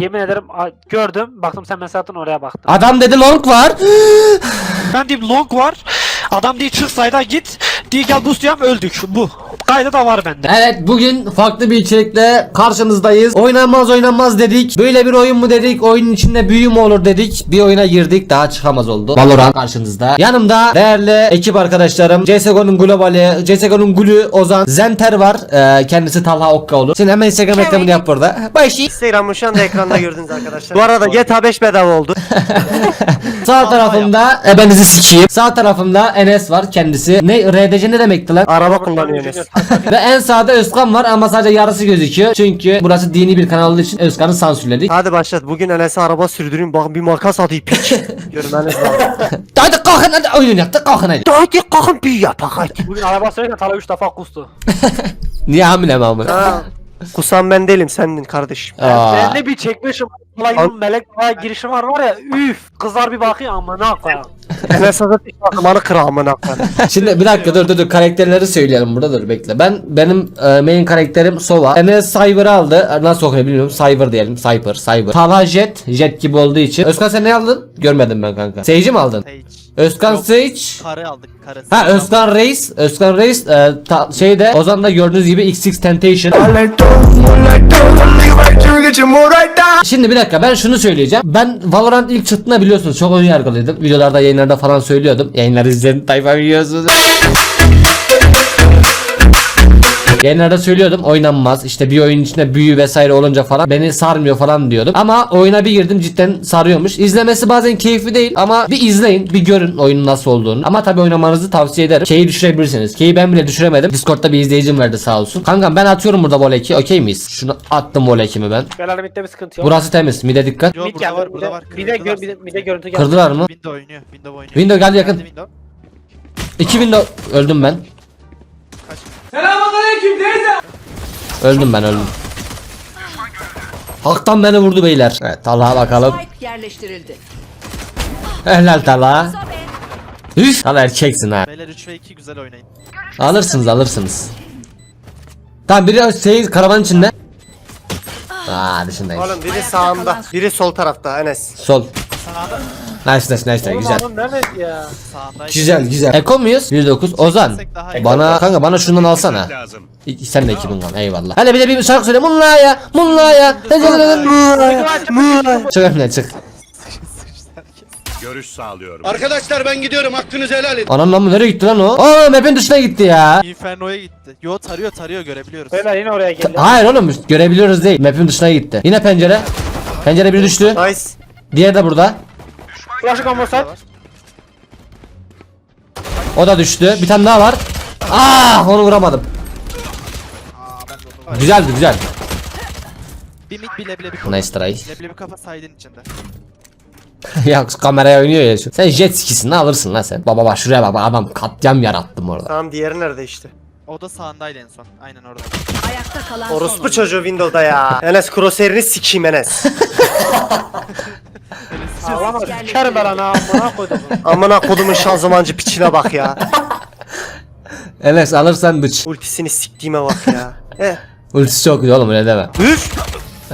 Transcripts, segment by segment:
Yemin ederim gördüm. Baktım sen mesaj attın oraya baktım. Adam dedi long var. Ben diyeyim long var. Adam diye çık sayda git. Diye gel boost yap öldük. Bu. Kaydı da var bende. Evet bugün farklı bir içerikle karşınızdayız. Oynanmaz oynanmaz dedik. Böyle bir oyun mu dedik? Oyunun içinde büyü mü olur dedik. Bir oyuna girdik daha çıkamaz oldu. Valorant karşınızda. Yanımda değerli ekip arkadaşlarım. CSGO'nun globali, CSGO'nun gülü Ozan Zenter var. Ee, kendisi Talha Okkaoğlu. Sen hemen Instagram reklamını yap burada. Başı. Instagram'ı şu anda ekranda gördünüz arkadaşlar. Bu arada GTA 5 bedava oldu. Sağ tarafımda ebenizi sikeyim. Sağ tarafımda Enes var kendisi. Ne RDC ne demekti lan? Araba kullanıyor Enes. Ve en sağda Özkan var ama sadece yarısı gözüküyor. Çünkü burası dini bir kanal olduğu için Özkan'ı sansürledik. Hadi başlat. Bugün Enes'e araba sürdüreyim. Bak bir makas atayım piç. Görmeniz lazım. Hadi kalkın hadi oyun yaptık kalkın hadi. Hadi kalkın bir yapak hadi. Bugün araba sürerken Tala 3 defa kustu. Niye hamile mi amına? Ha, Kusan ben değilim sendin kardeşim. Aa. Ben ne bir çekmişim. Ulan melek var girişim var var ya üf kızlar bir bakıyor amına koyayım. Enes Azat takımını kır amına koyayım. Şimdi bir dakika dur dur dur karakterleri söyleyelim burada dur bekle. Ben benim e, main karakterim Sova. Enes Cyber aldı. Nasıl okunuyor bilmiyorum. Cyber diyelim. Cyber, Cyber. Talha Jet. Jet gibi olduğu için. Özkan sen ne aldın? Görmedim ben kanka. Sage'i mi aldın? Sage. Özkan Yok. Sage. Karı aldık karı. Ha Özkan Reis. Özkan Reis e, ta, şeyde Ozan'da gördüğünüz gibi XX Temptation. Şimdi bir dakika ben şunu söyleyeceğim. Ben Valorant ilk çıktığında biliyorsunuz çok ön yargılıydım. Videolarda yayınlarda falan söylüyordum. Yayınları izleyen tayfa biliyorsunuz. Yayınlarda söylüyordum oynanmaz işte bir oyun içinde büyü vesaire olunca falan beni sarmıyor falan diyordum. Ama oyuna bir girdim cidden sarıyormuş. İzlemesi bazen keyifli değil ama bir izleyin bir görün oyunun nasıl olduğunu. Ama tabi oynamanızı tavsiye ederim. K'yi düşürebilirsiniz. K'yi ben bile düşüremedim. Discord'da bir izleyicim verdi sağ olsun. Kankam ben atıyorum burada voleki okey miyiz? Şunu attım volekimi ben. Belalı midde bir sıkıntı yok. Burası temiz. Mide dikkat. Yo Mid burada geldi, var burada var. Bir de, Kırmızı gö- var. bir de, bir de görüntü geldi. Kırdılar mı? Window oynuyor. Window oynuyor. Window geldi yakın. Window. 2000 de öldüm ben. Öldüm ben öldüm. Halktan beni vurdu beyler. Evet Talha bakalım. Yerleştirildi. Helal Talha. Üf. Talha erkeksin ha. Beyler 3 ve 2 güzel oynayın. Alırsınız alırsınız. Tamam biri şey karavanın içinde. Aa dışındayım. Oğlum biri sağımda. Biri sol tarafta Enes. Sol. Sağda. Nice nice nice Oğlum güzel. adam ya? Güzel güzel. Eko muyuz? 1.9 Ozan. Daha iyi. Bana kanka bana şundan alsana. İ- Sen de 2000 gram eyvallah. Hele bir de bir şarkı söyle. Munla ya, munla ya. Çık önüne çık. Görüş sağlıyorum. Arkadaşlar ben gidiyorum hakkınızı helal edin. Anam lan bu nereye gitti lan o? Aa map'in dışına gitti ya. Inferno'ya gitti. Yo tarıyor tarıyor görebiliyoruz. Beyler yine oraya geldi. Hayır oğlum görebiliyoruz değil. Map'in dışına gitti. Yine pencere. Pencere bir düştü. Nice. Diğer de burada. Flash combo. O da düştü. Bir tane daha var. Ah onu vuramadım. Güzeldi güzel. Bir mid bir leblebi kafa. Nice try. Leblebi kafa side'in içinde. ya kameraya oynuyor ya şu. Sen jet skisini alırsın lan sen. Baba bak şuraya bak bak, adam katliam yarattım orada. Tamam diğeri nerede işte? O da sağındaydı en son. Aynen orada. Ayakta kalan son Orospu oyuncu. çocuğu Windows'da ya. Enes crosshair'ini sikeyim Enes. Ağlama sikerim ben ana amına koydum. Amına kodumun şanzımancı piçine bak ya. Enes alırsan bıç. Ultisini siktiğime bak ya. Eh. Ultisi çok güzel oğlum öyle deme. Üf.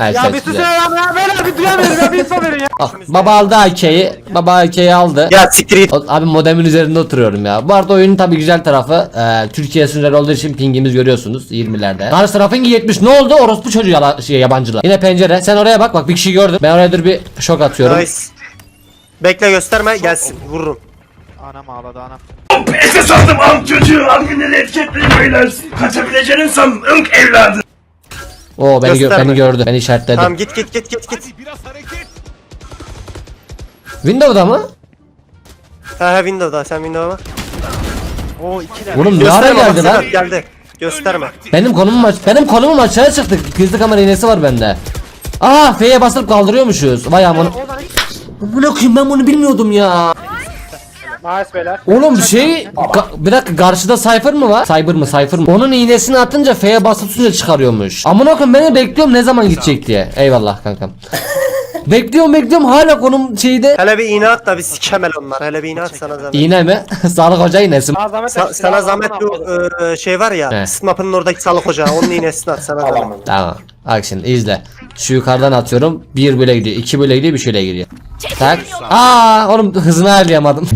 Evet, Ya bir sus güzel. ya ya beyler bir duyamıyorum ya bir info verin ya. Ah, baba aldı AK'yi. Baba AK'yi aldı. Ya siktir git. O- Abi modemin üzerinde oturuyorum ya. Bu arada oyunun tabi güzel tarafı e, Türkiye sınırları olduğu için pingimiz görüyorsunuz 20'lerde. Karşı tarafın 70. Ne oldu? Orospu çocuğu yala, şey, yabancılar. Yine pencere. Sen oraya bak. Bak bir kişi gördüm. Ben oraya dur bir şok atıyorum. Nice. Bekle gösterme gelsin vururum. Anam ağladı anam. Esas aldım am çocuğu anneni etiketleyin beyler. Kaçabileceğini san ınk evladı. Oo beni, gö- Gösterme. beni gördü. Beni işaretledi. Tamam git git git git git. Windows'da mı? Ha ha Window'da sen Window'a bak. Oo ikiler. Oğlum ne ara Gösterme bak geldi lan? Sedat geldi. Gösterme. Benim konumum aç. Benim konumum açığa çıktı. Gizli kamera iğnesi var bende. Aa F'ye basıp kaldırıyormuşuz. Vay aman. Amına koyayım ben bunu bilmiyordum ya. Nice beyler. Oğlum şey bir dakika karşıda Cypher mı var? Cyber mı Cypher mı? Onun iğnesini atınca F'ye basıp tutunca çıkarıyormuş. Amına koyayım ben de bekliyorum ne zaman gidecek diye. Eyvallah kankam. bekliyorum bekliyorum hala konum şeyde. Hele bir iğne at da bir sikemel onlar. Hele bir iğne at sana zahmet. İğne mi? Sağlık hoca iğnesi mi? Sana zahmet Sa- sana zahmet bu e, şey var ya. He. Sıt mapının oradaki sağlık ocağı. Onun iğnesini at sana zahmet. Tamam. Bak şimdi izle. Şu yukarıdan atıyorum. Bir böyle gidiyor. iki böyle gidiyor. Bir şöyle gidiyor. Tak. Aa oğlum hızını ayarlayamadım.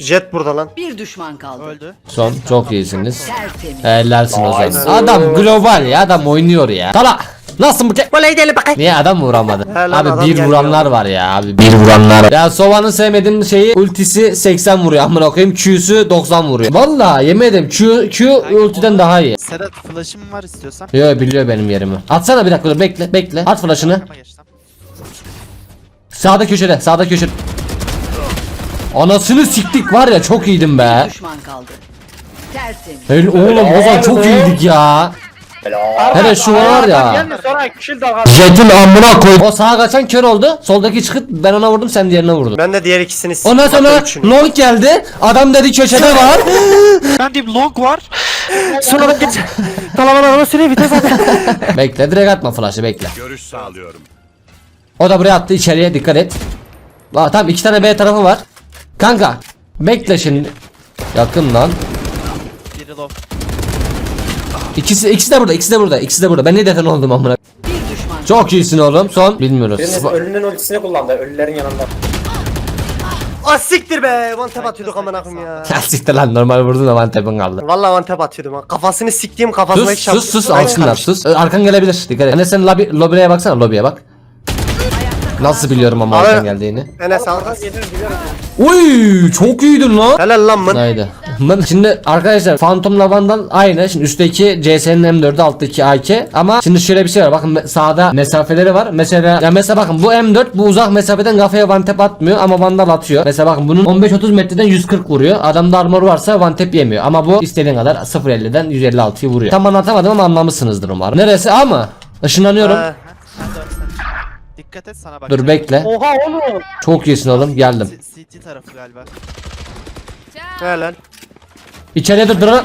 Jet burada lan. Bir düşman kaldı. Öldü. Son çok iyisiniz. Tertemiz. Hellalsin Ozan. Adam global ya adam oynuyor ya. Tala. Nasılsın bu ke? Böyle gidelim bakayım. Niye adam vuramadı? He lan, abi adam bir gelmiyor. vuranlar var ya abi bir vuranlar. Ya Sova'nın sevmediğim şeyi ultisi 80 vuruyor amına koyayım Q'su 90 vuruyor. Valla yemin ederim Q, Q ultiden daha iyi. Sedat flash'ım var istiyorsan. Yo biliyor benim yerimi. Atsana bir dakika dur bekle bekle. At flash'ını. Arkama. Sağda köşede sağda köşede. Anasını siktik var ya çok iyiydim be. Düşman kaldı. Tertemiz. Öyle, oğlum Ozan çok iyiydik ya. Hele şu var ya. sonra kişil dalga. Jetin amına koy. O sağa kaçan kör oldu. Soldaki çıkıp ben ona vurdum sen diğerine vurdun. Ben de diğer ikisini Ondan hatta sonra long geldi. Adam dedi köşede var. Ben diyeyim long var. Sonra geç. Talaman onu süreyim vites at. bekle direkt atma flash'ı bekle. Görüş sağlıyorum. O da buraya attı içeriye dikkat et. Aa, tamam iki tane B tarafı var. Kanka bekle şimdi. Yakın lan. Biri low. İkisi ikisi de burada, ikisi de burada, ikisi de burada. Ben ne defen oldum amına. Çok iyisin oğlum. Son bilmiyoruz. Biriniz ölünün ultisini kullandı. Ölülerin yanında. Ah siktir be. One tap atıyorduk amına koyayım ya. Ya siktir lan normal vurdun ama tepin kaldı. Vallahi one tap atıyordum ha. Kafasını siktiğim kafasına Sus sus sus alsınlar sus. Ö, Arkan gelebilir dikkat et. Enes sen lobi, lobiye baksana lobiye bak. Nasıl biliyorum ama Abi- arkan geldiğini. Enes al. Uy çok iyiydin lan. Helal lan mın. Haydi. Ben- Şimdi arkadaşlar Phantom Lavan'dan aynı. Şimdi üstteki CS'nin M4'ü alttaki AK. Ama şimdi şöyle bir şey var. Bakın me- sağda mesafeleri var. Mesela ya mesela bakın bu M4 bu uzak mesafeden kafaya one tap atmıyor ama vandal atıyor. Mesela bakın bunun 15-30 metreden 140 vuruyor. Adamda armor varsa one tap yemiyor. Ama bu istediğin kadar 0.50'den 156'yı vuruyor. Tam anlatamadım ama anlamışsınızdır umarım. Neresi A mı? Işınlanıyorum. Ha. Dikkat et sana bak. Dur bekle. Oha oğlum. Çok iyisin oğlum. Geldim. CT tarafı galiba. Helal. İçeriye dur drone.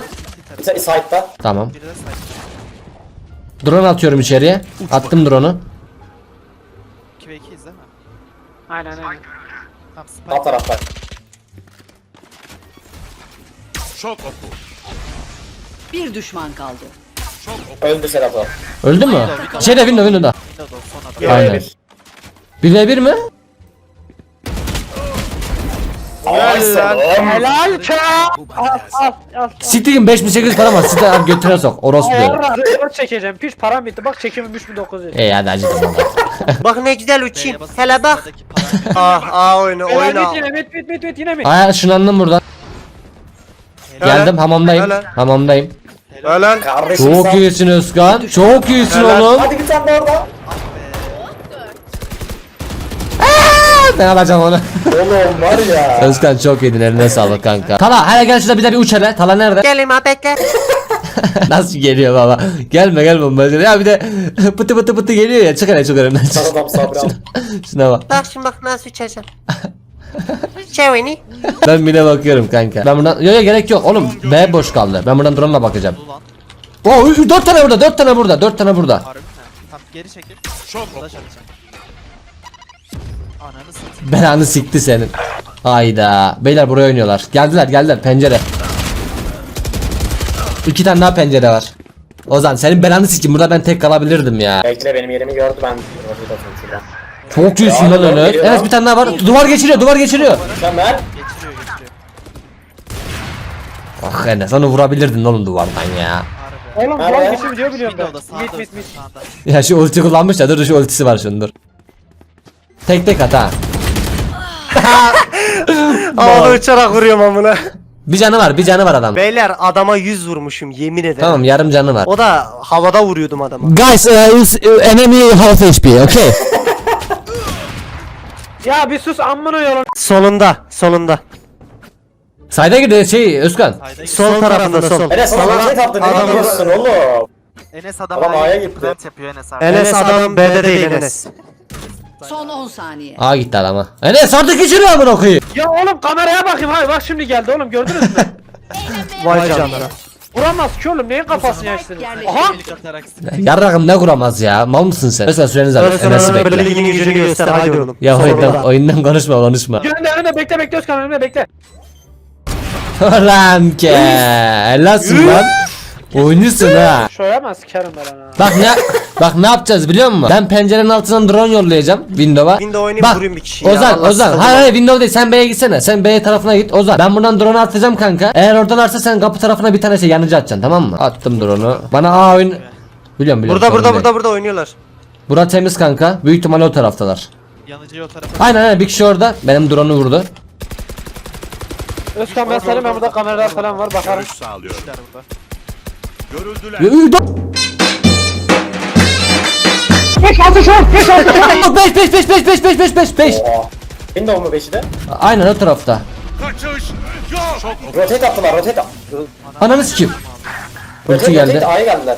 Sa- Side'da. Tamam. Biri de side. Drone atıyorum içeriye. Attım drone'u. 2 ve 2'yiz değil mi? Aynen aynen. Tamam Sağ spike. tarafta. Şok oku. Bir düşman kaldı. Öldü Serap o. Öldü mü? Şeyde window window'da. Windows son adam. Aynen. 1v1 mi? Ay. Helal ki. Al al al. Siktirin 5800 para var. Size abi götüne sok. Orospu diyor. Ayarla. Rekor çekeceğim. Piş param bitti. Bak çekimim 3900. Ey hadi acıdım valla. Bak ne güzel uçayım. Hele bak. Ah ah oyna Helal oyna. mit yine mit yine mit. Aya ışınlandım buradan. Geldim hamamdayım. Helal. Hamamdayım. Helal. Kardeşim Çok sen. iyisin Özkan. Çok iyisin Helal. oğlum. Hadi bir tane daha orada. Ben alacağım onu. Oğlum var ya. Özkan çok iyiydin eline sağlık kanka. Tala hele gel şurada bir de bir uç hele. Tala nerede? Gelin bekle. Nasıl geliyor baba? Gelme gelme böyle. Ya bir de pıtı pıtı pıtı geliyor ya. Çık hele çık önümden çık. Adam sabri. Şuna bak. Bak şimdi bak nasıl uçacağım. Şey oyunu. Ben bile bakıyorum kanka. Ben buradan... Yok yok gerek yok. Oğlum B boş kaldı. Ben buradan drone'la bakacağım. Oo 4 tane burada, 4 tane burada, 4 tane burada. harbi mi? Tamam geri çekil. Şok. Ananı satayım. Belanı sikti senin. Hayda. Beyler buraya oynuyorlar. Geldiler, geldiler pencere. İki tane daha pencere var. Ozan senin belanı sikim. Burada ben tek kalabilirdim ya. Bekle benim yerimi gördü ben. Atayım şuradan. Çok iyisin lan Enes lan. bir tane daha var. Duvar geçiriyor, duvar geçiriyor. Mükemmel. Geçiriyor geçiriyor. Ah Enes onu vurabilirdin oğlum duvardan ya. Oğlum bulan geçim diyor biliyorum ben. Sağda. Ya şu ulti kullanmış ya dur şu ultisi var şunun dur. Tek tek at ha. Havada uçarak vuruyorum amına. Bir canı var, bir canı var adam. Beyler adama 100 vurmuşum yemin ederim. Tamam yarım canı var. O da havada vuruyordum adama. Guys, uh, is enemy half HP, okay? Ya bir sus amına yolun. Solunda, solunda. Sayda girdi şey Özkan. Sol tarafında sol. Enes sana rotate attı. Ne yapıyorsun oğlum? Enes adam, Adam A'ya gitti. Plant yapıyor Enes abi. Enes adam B'de değil Enes. Son 10 saniye. Aa gitti adama. Enes artık geçiriyor amına koyayım. Ya oğlum kameraya bakayım. Hayır bak şimdi geldi oğlum gördünüz mü? Vay canına. Vuramaz ki oğlum neyin kafasını? Yerleştirildi. Aha. Yarrakım ne kuramaz ya. Mal mısın sen? Mesela süreniz var. Enes'i Böyle bekle. ligin yüzünü göster hadi oğlum. Ya oyundan, oyundan konuşma konuşma. Önünde önünde bekle bekle Özkan önünde bekle. Lan ke. Helalsin lan. Oyuncusun ha. Şöyle mi sikerim ben ona? Bak ne bak ne yapacağız biliyor musun? Ben pencerenin altından drone yollayacağım Windows'a. Window oynayıp Bak, vurayım bir kişiyi. Ozan Allah Ozan hayır hayır Windows değil sen B'ye gitsene sen B tarafına git Ozan ben buradan drone atacağım kanka eğer oradalarsa sen kapı tarafına bir tane şey yanıcı atacaksın tamam mı attım drone'u bana A oyun biliyorum biliyorum Burada sorun burada değil. burada burada oynuyorlar. Bura temiz kanka büyük ihtimalle o taraftalar Yanıcıyı o tarafa. aynen aynen bir kişi orada benim drone'u vurdu Özkan ben senin ben burada kameralar falan var bakarım. sağlıyorum. İşler burada. Görüldüler. Ü- ü- da- 5 5 5 5 5 5 5 5 5 Oha. Window mu 5'i de? Aynen o tarafta Kaçış. Yok. Rotate attılar rotate at. Ananı sikeyim Ulti Rotate geldi rotate A'ya geldiler.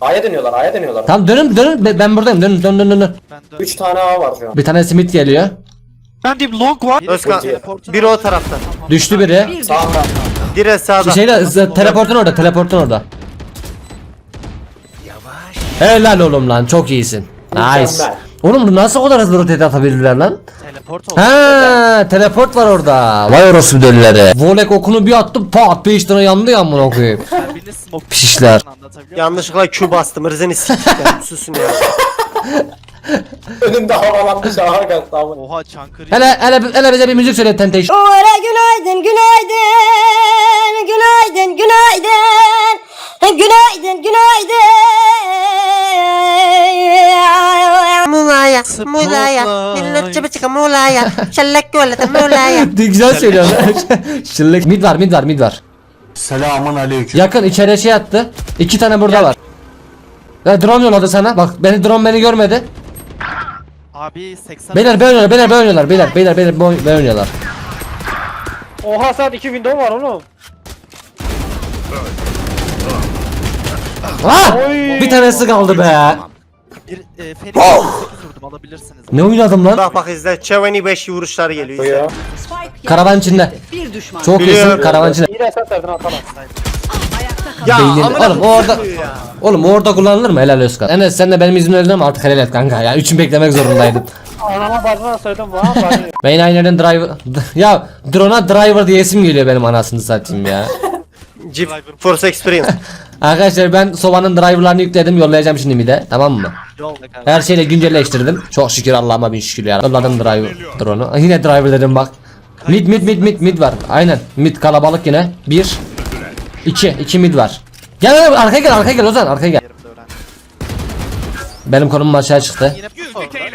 A'ya dönüyorlar A'ya dönüyorlar. Tamam dönün dönün Be- ben buradayım dönün dön dön dön dön. Ben dön. 3 tane A var şu an. Bir tane Smith geliyor Ben diyeyim long var. Özkan biri o tarafta. düştü biri düşman Dire sağda. Şeyde z- teleportun orada teleportun orada Helal oğlum lan çok iyisin Nice Mükemmel. Oğlum nasıl o kadar hızlı rotate atabilirler lan? Teleport oldu. Ha, teleport var orada. Vay orospu delileri. Volek okunu bir attım pat 5 tane yandı ya amına koyayım. Smoke. Anlatabiliyor muyum? Yanlışlıkla Q bastım. Rızeni siktikler. Susun ya. Önümde havalanmış A kalktı ama. Oha Çankırı. Hele hele hele bize bir müzik söyle Temptation. Ora günaydın, günaydın, günaydın, günaydın, günaydın, günaydın. Mulaya, mulaya, millet çıbı çıkı mulaya, şellek gölete mulaya. Güzel söylüyorsun. Şıllık. Mid var mid var mid var. Selamun aleyküm. Yakın içeriye şey attı. İki tane burada var. Ya drone yolladı sana. Bak beni drone beni görmedi. Abi 80. Beyler ben oynuyorlar beyler ben oynuyorlar beyler beyler beyler ben ben oynuyorlar. Oha saat 2 window var oğlum. Oy. Bir tanesi kaldı be. Bir e, Fenix 8 vurdum alabilirsiniz. Ne oynadım lan? Bak bak izle. Çeveni 5 vuruşları geliyor. izle. Spike Karavan içinde. Bir düşman Çok Biliyorum. iyisin karavan içinde. İyi de sen verdin atamam. ayakta kal. Ya amına Oğlum, orada- koyayım ya. Oğlum o orada kullanılır mı helal Özkan? Enes sen de benim izin verdin ama artık helal et kanka ya. Üçün beklemek zorundaydın. Anama bacına söyledim bana bacı. Ben aynı yerden driver... ya drone'a driver diye isim geliyor benim anasını satayım ya. Jeep Force Experience. Arkadaşlar ben Sova'nın driverlarını yükledim yollayacağım şimdi bir de tamam mı? Her şeyle güncelleştirdim. Çok şükür Allah'ıma bin şükür ya. Yolladım driver drone'u. Yine driver dedim bak. Mid mid mid mid mid var. Aynen. Mid kalabalık yine. Bir. iki. iki mid var. Gel gel arkaya gel arkaya gel Ozan arkaya gel. Benim konumum aşağı çıktı.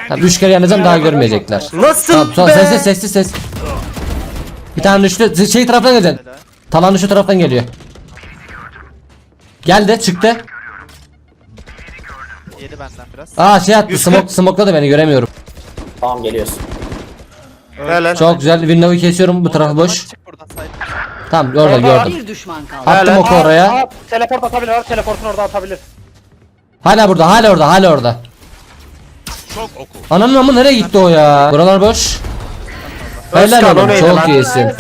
Tamam, üç kere yanacağım daha görmeyecekler. Nasıl Tamam, tamam be? sessiz sessiz ses. Bir tane düştü. Şey taraftan geleceksin. Talan şu taraftan geliyor. Geldi çıktı. Yedi benden biraz. Aa şey attı Yüz smoke kırk. smoke'la da beni göremiyorum. Tamam geliyorsun. Helal. Çok güzel window'u kesiyorum bu tarafı boş. Çık buradan. Tamam orada gördüm. Bir düşman kaldı. Attım oku oraya. Aa, teleport atabilir abi teleportun orada atabilir. Hala burada hala orada hala orada. Çok oku. Ananın amı nereye gitti o ya? Buralar boş. Helal Özkan, o oğlum neydi çok lan? iyisin.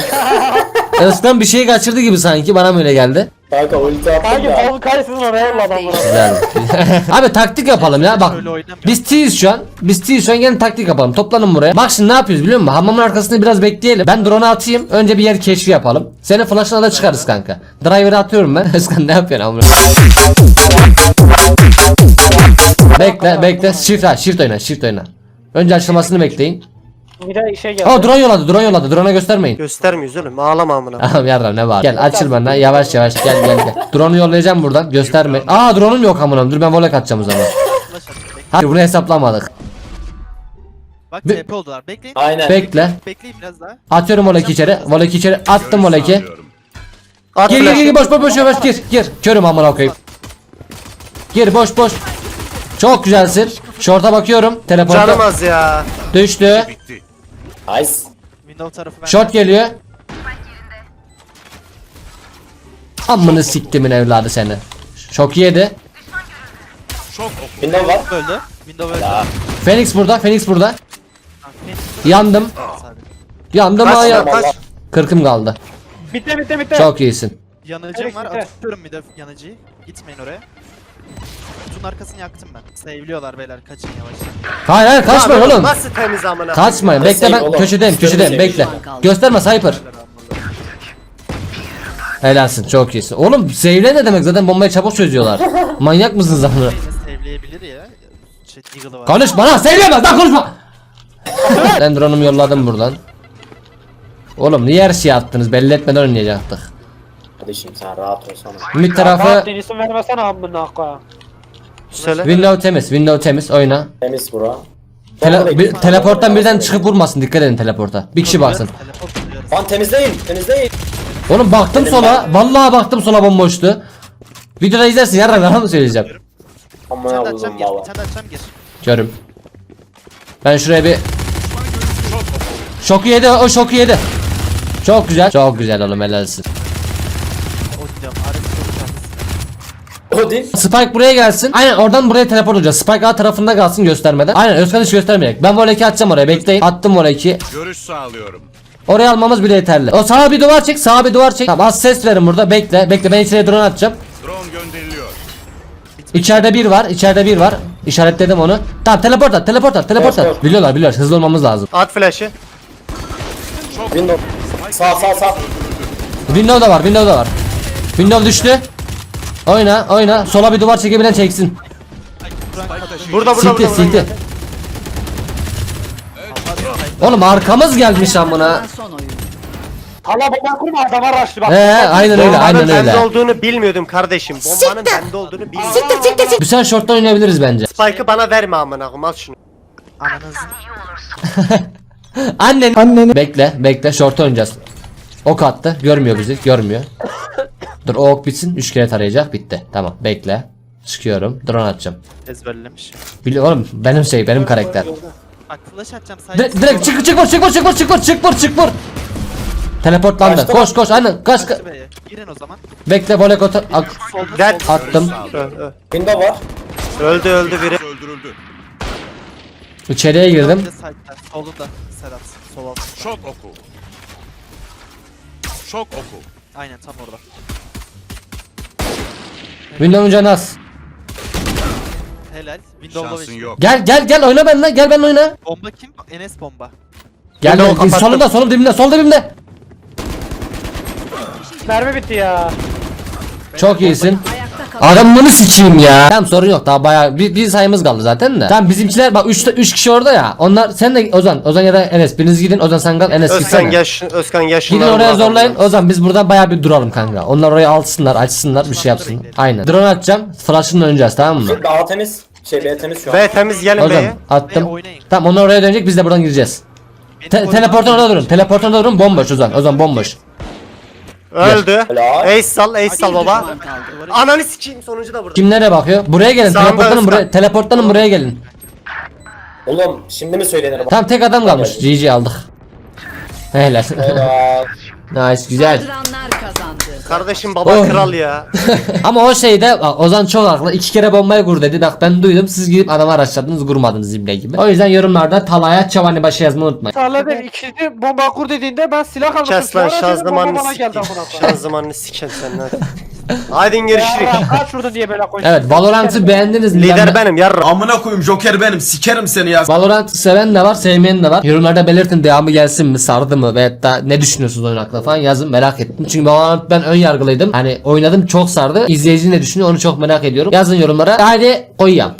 Özkan bir şey kaçırdı gibi sanki bana mı öyle geldi? Kanka ulti attım Hangi da. balın kaysın oraya yolladı amına. Güzel. Abi taktik yapalım ya bak. Biz T'yiz şu an. Biz T'yiz şu an gelin taktik yapalım. Toplanın buraya. Bak şimdi ne yapıyoruz biliyor musun? Hamamın arkasında biraz bekleyelim. Ben drone'u atayım. Önce bir yer keşfi yapalım. Senin flash'ına da çıkarız kanka. Driver'ı atıyorum ben. Özkan ne yapıyorsun amına? Bekle bekle. Shift ha, shift oyna, shift oyna. Önce açılmasını bekleyin. Bir de şey geldi. Aa drone yolladı, drone yolladı. Drone'a göstermeyin. Göstermiyoruz oğlum. Ağlama amına. Tamam yardım ne var? Gel açıl bana yavaş yavaş gel gel gel. Drone'u yollayacağım buradan. Gösterme. Aa drone'um yok amına. Dur ben volek atacağım o zaman. Hadi bunu hesaplamadık. Bak Be- TP oldular. Bekleyin. Aynen. Bekle. Bekleyin biraz daha. Atıyorum voleki içeri. Voleki içeri. Attım voleki. At Gir gir gir boş boş boş yavaş gir gir. Körüm amına koyayım. Gir boş boş. Çok güzelsin. Short'a bakıyorum. Canım Teleporta az ya. düştü. Bitti. Nice. Window tarafı ben. Short geliyor. Amını siktimin evladı seni. Çok yedi. Çok oku. Window var. öldü. Window öldü. Ya. Phoenix burada. Phoenix burada. Yandım. Yandım Kaç kaç? Kırkım kaldı. Bitti bitti bitti. Çok iyisin. Yanıcım var. Atıyorum bir de yanıcıyı. Gitmeyin oraya. Kutunun arkasını yaktım ben. Seviliyorlar beyler. Kaçın yavaş. Hayır hayır kaçmayın oğlum. Nasıl temiz amına? Kaçmayın. Bekle ben oğlum. köşedeyim köşedeyim bekle. Gösterme Cypher. Helalsin çok iyisin. Oğlum sevle ne demek zaten bombayı çabuk çözüyorlar. Manyak mısınız amına? Yine sevleyebilir ya. Şey, Eagle'ı var. Konuşma lan konuşma. ben drone'umu yolladım buradan. Oğlum niye her şeyi attınız belli etmeden oynayacaktık. Kardeşim sen rahat olsana. Mid Tarafı... isim vermesene amına koyayım. Söyle. window temiz window temiz oyna. Temiz bura. Tele, bir, teleporttan birden çıkıp vurmasın dikkat edin teleporta. Bir kişi baksın. Lan temizleyin temizleyin. Oğlum baktım sola. Vallahi baktım sola bomboştu. Videoda izlersin yarın bana mı söyleyeceğim? Aman Sen de Allah'ım açacağım gir. valla. Sen de açacağım gir. Görüm. Ben şuraya bir Şoku yedi o şoku yedi. Çok güzel. Çok güzel oğlum helalsin. Odin. Spike buraya gelsin. Aynen oradan buraya teleport olacağız. Spike A tarafında kalsın göstermeden. Aynen Özkan hiç göstermeyecek. Ben voleki atacağım oraya bekleyin. Attım voleki. Görüş sağlıyorum. Oraya almamız bile yeterli. O sağa bir duvar çek, sağa bir duvar çek. Tamam az ses verin burada. Bekle. Bekle ben içeriye drone atacağım. Drone gönderiliyor. İçeride bir var, içeride bir var. İşaretledim onu. Tamam teleport at, teleport at, teleport at. Biliyorlar, biliyorlar. Hızlı olmamız lazım. At flash'ı. Window. Sağ sağ sağ. Window da var, window da var. Window düştü. Oyna, oyna. Sola bir duvar çekebilen çeksin. Burada burada Silti, burada. silti. Oğlum arkamız gelmiş amına. Son oyun. Allah bomba kurma adama raşlı bak. He, aynen öyle, Bombanın aynen bende öyle. olduğunu bilmiyordum kardeşim. Bombanın bende olduğunu bilmiyordum. Siktir siktir siktir. Bir sen short'tan oynayabiliriz bence. Spike'ı bana verme amına koyayım al şunu. Ananızın. Annen. Annen. Bekle, bekle. Short oynayacağız. Ok attı. Görmüyor bizi, görmüyor. Dur o ok bitsin. Üç kere tarayacak. Bitti. Tamam, bekle. Çıkıyorum. Drone atacağım. Ezberlemiş. Biliyorum oğlum benim şey benim karakter. Bak flash atacağım. Direkt, direkt çık çık vur çık vur çık vur çık vur çık vur çık vur. Teleportlandı. Kaçtı Koş koş aynen kaç kaç. Girin o zaman. Bekle volek ota ak- Solda attım. Ö- ö- Window var. Öldü öldü biri. Öldürüldü. İçeriye girdim. Bir de side'da. Solunda. Sedat. Sol alt. Şok oku. Şok oku. Aynen tam orada. Windows'un canı az. Helal. Window'la Şansın yok. Gel gel gel oyna benimle gel ben oyna. Bomba kim? Enes bomba. Gel Windows'u gel kapattım. solunda solum dibimde sol dibimde. Mermi bitti ya. Çok iyisin. Adamını sikeyim ya. Tamam sorun yok daha bayağı bir, bir sayımız kaldı zaten de. Tamam bizimkiler bak 3 3 kişi orada ya. Onlar sen de Ozan Ozan ya da Enes biriniz gidin Ozan sen kal Enes Özkan gitsene. gel şu- Özkan gel Gidin oraya zorlayın. Ozan biz burada bayağı bir duralım kanka. Onlar orayı alsınlar, açsınlar, bir şey yapsın. Aynen. Drone atacağım. Flash'ını döneceğiz tamam mı? Şimdi A temiz. Şey B temiz şu an. B temiz gelin Ozan B'ye. attım. Ve oynayın. Tamam onlar oraya dönecek biz de buradan gireceğiz. Te- teleportun orada durun. Teleportun orada durun. Bomboş Ozan. Ozan bomboş. Öldü. Helal. Ace sal Ace sal baba. Ananı sikeyim sonuncu da burada. Kim nereye bakıyor? Buraya gelin. Sağında Teleportlanın buraya. Teleportlanın buraya gelin. Oğlum şimdi mi söylenir? Tamam tek adam kalmış. GG aldık. Helal. Helal. nice güzel. Saldıranlar kazandı. Kardeşim baba Oh. kral ya. Ama o şeyde bak, Ozan çok haklı. İki kere bombayı kur dedi. Bak ben duydum. Siz gidip adamı araçladınız kurmadınız ibne gibi. O yüzden yorumlarda Talaya Çavani başı yazmayı unutmayın. Tarlada ikinci bomba kur dediğinde ben silah almışım. Kes lan Sonra dedim, bomba şanzımanını bana geldi sikeyim. amına koyayım. Şanzımanını sikeyim sen hadi. Haydi görüşürüz. Kaç vurdun diye böyle koydun. Evet Valorant'ı beğendiniz mi? Lider Ben- benim yarra. Amına koyayım Joker benim sikerim seni ya. Valorant seven de var, sevmeyen de var. Yorumlarda belirtin devamı gelsin mi, sardı mı ve da ne düşünüyorsunuz oyun hakkında falan yazın merak ettim. Çünkü Valorant ben ön yargılıydım. Hani oynadım çok sardı. İzleyici ne düşünüyor onu çok merak ediyorum. Yazın yorumlara. Hadi koyayım.